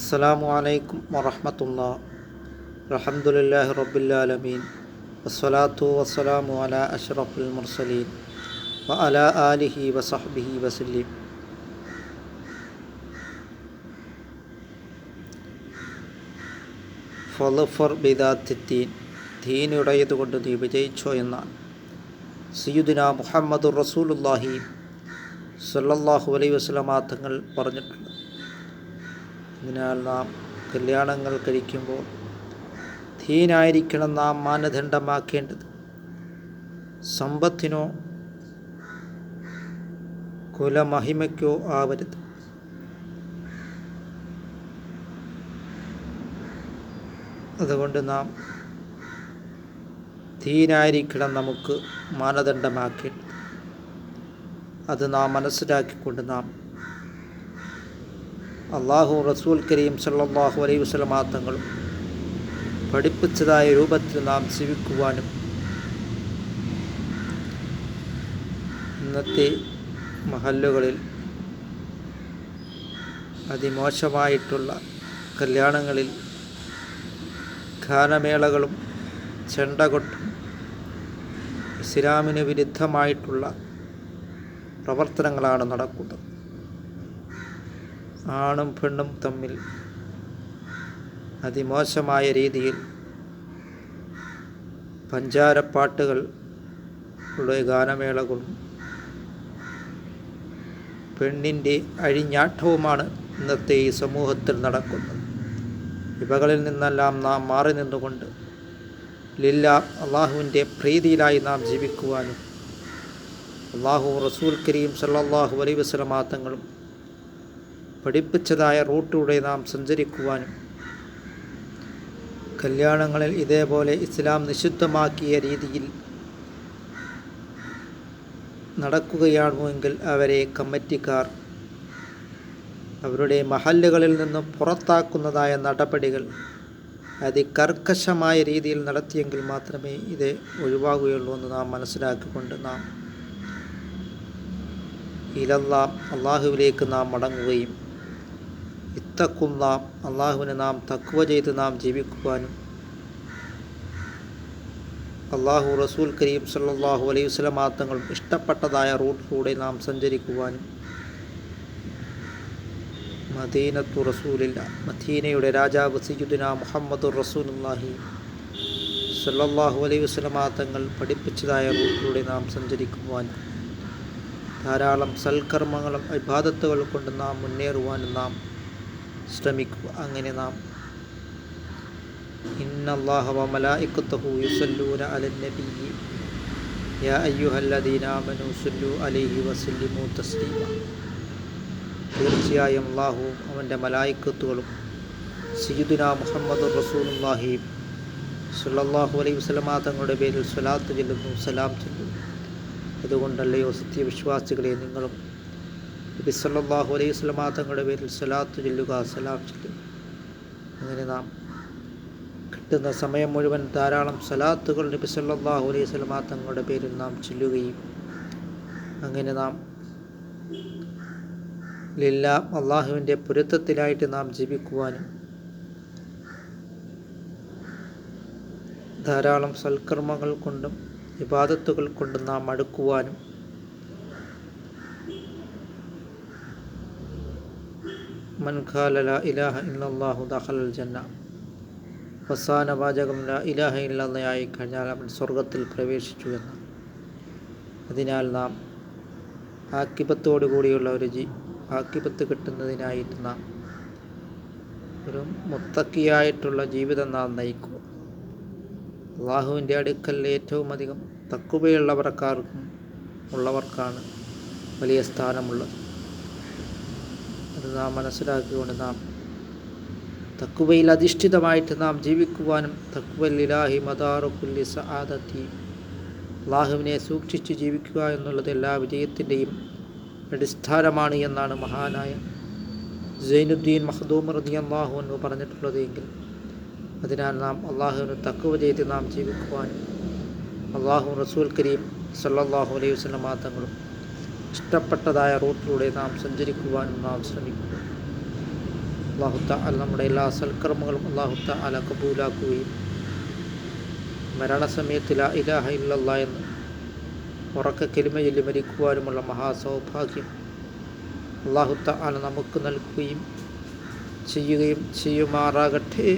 അസ്സലാമു അലൈക്കും വറഹമത്തുള്ള. അലഹമുല്ലാഹി റബ്ബുലാലമീൻ വസ്സലാത്തു വസ്സലാമു അല അഷ്റഫുൽ മുർസലീൻ. വ അല ആലിഹി വസഹ്ബിഹി വസല്ലീം. ഫലഫർ ബിദാത്തിത്തീൻ ദീനുടയതുകൊണ്ട് നീ വിജയിച്ചോ എന്നാണ്. സയ്യുദിന മുഹമ്മദ് റസൂലുല്ലാഹി സല്ലല്ലാഹു അലൈഹി വസ്ലമാ തങ്ങൾ പറഞ്ഞിട്ടുണ്ട്. അതിനാൽ നാം കല്യാണങ്ങൾ കഴിക്കുമ്പോൾ ധീനായിരിക്കണം നാം മാനദണ്ഡമാക്കേണ്ടത്. സമ്പത്തിനോ കുലമഹിമയ്ക്കോ ആവരുത്. അതുകൊണ്ട് നാം ധീനായിരിക്കണം നമുക്ക് മാനദണ്ഡമാക്കേണ്ടത്. അത് നാം മനസ്സിലാക്കിക്കൊണ്ട് നാം അള്ളാഹു റസൂൽ കരീം സല്ലാഹു അലൈഹി വസ്ലമാങ്ങളും പഠിപ്പിച്ചതായ രൂപത്തിൽ നാം ജീവിക്കുവാനും ഇന്നത്തെ മഹല്ലുകളിൽ അതിമോശമായിട്ടുള്ള കല്യാണങ്ങളിൽ ഗാനമേളകളും ചെണ്ടകൊട്ടും ഇസ്ലാമിന് വിരുദ്ധമായിട്ടുള്ള പ്രവർത്തനങ്ങളാണ് നടക്കുന്നത്. ആണും പെണ്ണും തമ്മിൽ അതിമോശമായ രീതിയിൽ പഞ്ചാരപ്പാട്ടുകളുടെ ഗാനമേളകളും പെണ്ണിന്റെ അഴിഞ്ഞാട്ടവുമാണ് ഇന്നത്തെ ഈ സമൂഹത്തിൽ നടക്കുന്നത്. ഇവകളിൽ നിന്നെല്ലാം നാം മാറി നിന്നുകൊണ്ട് ലില്ല അള്ളാഹുവിന്റെ പ്രീതിയിലായി നാം ജീവിക്കുവാനും അള്ളാഹു റസൂൽ കരീം സല്ലാഹു അലൈ വസ്ലമാത്തങ്ങളും പഠിപ്പിച്ചതായ റൂട്ടിലൂടെ നാം സഞ്ചരിക്കുവാനും കല്യാണങ്ങളിൽ ഇതേപോലെ ഇസ്ലാം നിഷിദ്ധമാക്കിയ രീതിയിൽ നടക്കുകയാണെങ്കിൽ അവരെ കമ്മിറ്റിക്കാർ അവരുടെ മഹല്ലുകളിൽ നിന്നും പുറത്താക്കുന്നതായ നടപടികൾ അതികർക്കശമായ രീതിയിൽ നടത്തിയെങ്കിൽ മാത്രമേ ഇത് ഒഴിവാകുകയുള്ളൂ എന്ന് നാം മനസ്സിലാക്കിക്കൊണ്ട് നാം ഇലല്ലാം അള്ളാഹുവിലേക്ക് നാം മടങ്ങുകയും ഇത്തക്കുന്ന അള്ളാഹുവിനെ നാം തക്കുവ ചെയ്ത് നാം ജീവിക്കുവാനും അള്ളാഹു റസൂൽ കരീം സല്ലാഹു അലൈഹി വസ്ലമാത്തങ്ങളും ഇഷ്ടപ്പെട്ടതായ റൂട്ടിലൂടെ നാം സഞ്ചരിക്കുവാനും മദീനത്തു റസൂലില്ല മദീനയുടെ രാജാവ് സയ്യുദിന മുഹമ്മദ് റസൂലുല്ലാഹി സല്ലാഹു അലൈഹി വസ്ലമാത്തങ്ങൾ പഠിപ്പിച്ചതായ റൂട്ടിലൂടെ നാം സഞ്ചരിക്കുവാനും ധാരാളം സൽക്കർമ്മങ്ങളും അഭിബാധത്തുകൾ കൊണ്ട് നാം മുന്നേറുവാനും നാം ശ്രമിക്കുക. അങ്ങനെ നാം തീർച്ചയായും അള്ളാഹു അവന്റെ മലായിക്കത്തുകളും സയ്യിദുന മുഹമ്മദ് റസൂലുള്ളാഹി സുല്ലാഹു അലൈഹി വസല്ലമ തങ്ങളുടെ പേരിൽ സ്വലാത്ത് ചെല്ലുന്നു സലാം ചെല്ലുന്നു. അതുകൊണ്ടല്ലയോ സത്യവിശ്വാസികളെ നിങ്ങളും നബി സല്ലല്ലാഹു അലൈഹി വസല്ലമ തങ്ങളുടെ പേരിൽ സ്വലാത്ത് ചൊല്ലുക സലാം ചൊല്ലുക. അങ്ങനെ നാം കിട്ടുന്ന സമയം മുഴുവൻ ധാരാളം സലാത്തുകൾ നബി സല്ലല്ലാഹു അലൈഹി വസല്ലമ തങ്ങളുടെ പേരിൽ നാം ചൊല്ലുകയും അങ്ങനെ നാം ലില്ല അള്ളാഹുവിന്റെ പൊരുത്തത്തിലായിട്ട് നാം ജീവിക്കുവാനും ധാരാളം സൽക്കർമ്മങ്ങൾ കൊണ്ടും വിവാദത്തുകൾ കൊണ്ടും നാം അടുക്കുവാനും മൻഖാല ല ഇലാഹ ഇല്ലാഹു ദഖലൽ ജന്ന അവസാന വാചകം ല ഇലാഹ ഇല്ലാതായി കഴിഞ്ഞാൽ അവൻ സ്വർഗത്തിൽ പ്രവേശിച്ചു എന്ന്. അതിനാൽ നാം ആക്കിപത്തോടു കൂടിയുള്ള ഒരു ജി ആക്കിപത്ത് നാം ഒരു മുത്തക്കിയായിട്ടുള്ള ജീവിതം നാം നയിക്കുക അള്ളാഹുവിന്റെ അടുക്കൽ ഏറ്റവും അധികം തക്കുവയുള്ളവർക്കാർക്കും ഉള്ളവർക്കാണ് വലിയ സ്ഥാനമുള്ളത്. അത് നാം മനസ്സിലാക്കിക്കൊണ്ട് നാം തക്കുവയിൽ അധിഷ്ഠിതമായിട്ട് നാം ജീവിക്കുവാനും തക്കുവല്ലിലാഹി മദാറുക്കുല്ലി സഹാദത്തി അള്ളാഹുവിനെ സൂക്ഷിച്ച് ജീവിക്കുക എന്നുള്ളത് എല്ലാ വിജയത്തിന്റെയും അടിസ്ഥാനമാണ് എന്നാണ് മഹാനായ സൈനുദ്ദീൻ മഹദൂം റതി അള്ളാഹു എന്ന് പറഞ്ഞിട്ടുള്ളത് എങ്കിൽ അതിനാൽ നാം അള്ളാഹുവിന് തക്കുവ ചെയ്ത് നാം ജീവിക്കുവാനും അള്ളാഹു റസൂൽ കരീം സല്ലാഹു അലൈഹി വസ്ലം തങ്ങളും ഇഷ്ടപ്പെട്ടതായ റൂട്ടിലൂടെ നാം സഞ്ചരിക്കുവാനും നാം ശ്രമിക്കുക അള്ളാഹുത്ത അല നമ്മുടെ എല്ലാ സൽക്കർമ്മങ്ങളും അള്ളാഹുത്ത അല കബൂലാക്കുകയും മരണസമയത്ത് ലാ ഇലാഹ ഇല്ലല്ലാ എന്ന് ഉറക്ക കെലിമയിൽ മരിക്കുവാനുമുള്ള മഹാസൗഭാഗ്യം അള്ളാഹുത്ത അല നമുക്ക് നൽകുകയും ചെയ്യുകയും ചെയ്യുമാറാകട്ടെ.